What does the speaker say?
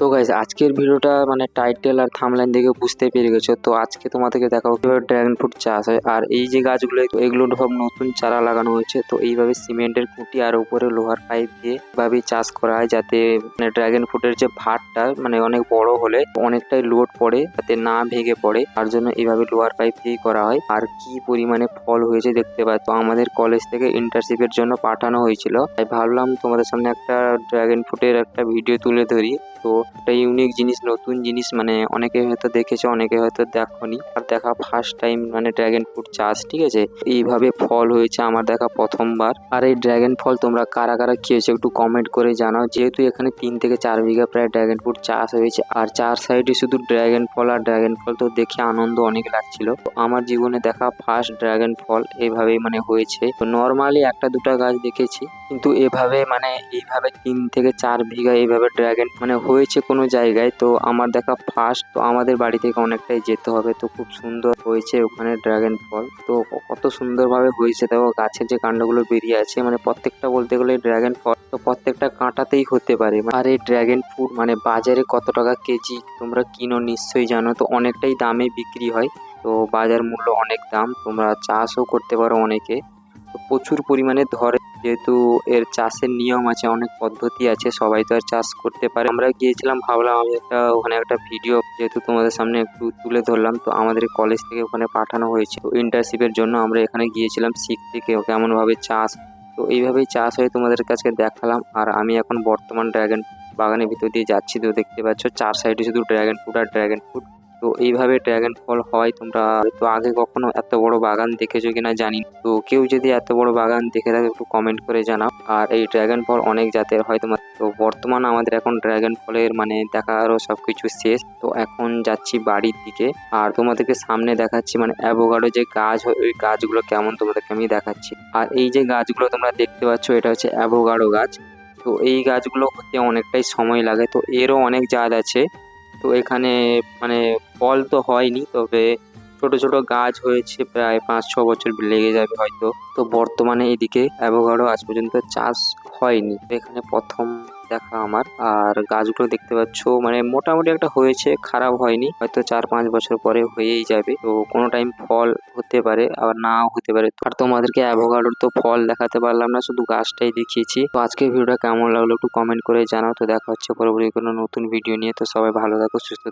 তো গাইজ আজকের ভিডিওটা মানে টাইটেল আর থামলাইন দেখে বুঝতে পেরে গেছো। তো আজকে তোমাদেরকে দেখাবো কীভাবে ড্রাগন ফ্রুট চাষ হয়। আর এই যে গাছগুলো এগুলো সব নতুন চারা লাগানো হয়েছে। তো এইভাবে সিমেন্টের খুঁটি আর উপরে লোহার পাইপ দিয়ে এভাবে চাষ করা হয় যাতে মানে ড্রাগন ফ্রুটের যে ভাতটা মানে অনেক বড় হলে অনেকটাই লোড পড়ে, যাতে না ভেঙে পড়ে। তার জন্য এইভাবে লোহার পাইপ দিয়ে করা হয়। আর কি পরিমাণে ফল হয়েছে দেখতে পাচ্ছ। আমাদের কলেজ থেকে ইন্টার্নশিপের জন্য পাঠানো হয়েছিল। তাই ভাবলাম তোমাদের সামনে একটা ড্রাগন ফ্রুটের একটা ভিডিও তুলে ধরি। তো একটা ইউনিক জিনিস, নতুন জিনিস মানে অনেকে হয়তো দেখেছে, অনেকে হয়তো দেখনি। আর দেখা ফার্স্ট টাইম মানে ড্রাগন ফ্রুট চাষ, ঠিক আছে? এইভাবে ফল হয়েছে আমার দেখা প্রথমবার। আর এই ড্রাগন ফল তোমরা কারা কারা খেয়েছো একটু কমেন্ট করে জানাও। যেহেতু এখানে তিন থেকে চার বিঘা প্রায় ড্রাগন ফ্রুট চাষ হয়েছে। আর চার সাইডে শুধু ড্রাগন ফল আর ড্রাগন ফল তো দেখে আনন্দ অনেক লাগছিল। তো আমার জীবনে দেখা ফার্স্ট ড্রাগন ফল এইভাবেই মানে হয়েছে। তো নর্মালি একটা দুটো গাছ দেখেছি। কিন্তু এভাবে মানে এইভাবে তিন থেকে চার বিঘা এইভাবে ড্রাগন মানে হয়েছে কোনো জায়গায়, তো আমার দেখা ফার্স্ট তো আমাদের বাড়ি থেকে অনেকটাই যেতে হবে, তো খুব সুন্দর হয়েছে ওখানে ড্রাগন ফল তো কত সুন্দরভাবে হয়েছে, দেখো গাছের যে কাণ্ডগুলো বেরিয়ে আছে মানে প্রত্যেকটা বলতে গেলে ড্রাগন ফল তো প্রত্যেকটা কাঁটাতেই হতে পারে আর এই ড্রাগন ফ্রুট মানে বাজারে কত টাকা কেজি, তোমরা কিনো নিশ্চয়ই জানো, তো অনেকটাই দামে বিক্রি হয়, তো বাজার মূল্য অনেক দাম, তোমরা চাষও করতে পারো অনেকে প্রচুর পরিমাণে ধরে। যেহেতু এর চাষের নিয়ম আছে, অনেক পদ্ধতি আছে, সবাই তো আর চাষ করতে পারে। আমরা গিয়েছিলাম, ভাবলাম আমি একটা, ওখানে একটা ভিডিও যেহেতু তোমাদের সামনে একটু তুলে ধরলাম, তো আমাদের কলেজ থেকে ওখানে পাঠানো হয়েছে। ইন্টার্নশিপের জন্য আমরা এখানে গিয়েছিলাম শিখতে কেমনভাবে চাষ। তো এইভাবেই চাষ হয়ে তোমাদের কাছে দেখালাম, আর আমি এখন বর্তমান ড্রাগন বাগানের ভিতর দিয়ে যাচ্ছি। তো দেখতে পাচ্ছ, চার সাইডে শুধু ড্রাগন ফ্রুট আর ড্রাগন ফ্রুট তো এইভাবে ড্রাগন ফল হয় তোমরা তো আগে কখনো এত বড় বাগান দেখেছ কিনা জানি তো কেউ যদি এত বড় বাগান দেখে থাকে একটু কমেন্ট করে জানাও। আর এই ড্রাগন ফল অনেক জাতের হয় তোমার। তো বর্তমান আমাদের এখন ড্রাগন ফলের মানে দেখারও সব কিছু শেষ। তো এখন যাচ্ছি বাড়ির দিকে। আর তোমাদেরকে সামনে দেখাচ্ছি মানে অ্যাভোকাডো যে গাছ হয়, ওই গাছগুলো কেমন তোমাদেরকে আমি দেখাচ্ছি। আর এই যে গাছগুলো তোমরা দেখতে পাচ্ছ, এটা হচ্ছে অ্যাভোকাডো গাছ। তো এই গাছগুলো হতে অনেকটাই সময় লাগে। তো এরও অনেক জাত আছে। তো এখানে মানে ফল তো হয়নি তবে ছোট ছোট গাছ হয়েছে, প্রায় পাঁচ ছ বছর লেগে যাবে হয়তো। তো বর্তমানে এদিকে অ্যাভোকাডো আজ পর্যন্ত চাষ হয়নি। এখানে প্রথম দেখা আমার। আর গাছগুলো দেখতে পাচ্ছ মানে মোটামুটি একটা হয়েছে, খারাপ হয়নি। হয়তো চার পাঁচ বছর পরে হয়েই যাবে। তো কোনো টাইম ফল হতে পারে, আবার নাও হতে পারে। আর তোমাদেরকে অ্যাভোকাডোর তো ফল দেখাতে পারলাম না, শুধু গাছটাই দেখিয়েছি। তো আজকের ভিডিওটা কেমন লাগল একটু কমেন্ট করে জানাও। তো দেখা হচ্ছে পরবর্তী কোনো নতুন ভিডিও নিয়ে। তো সবাই ভালো থাকো, সুস্থ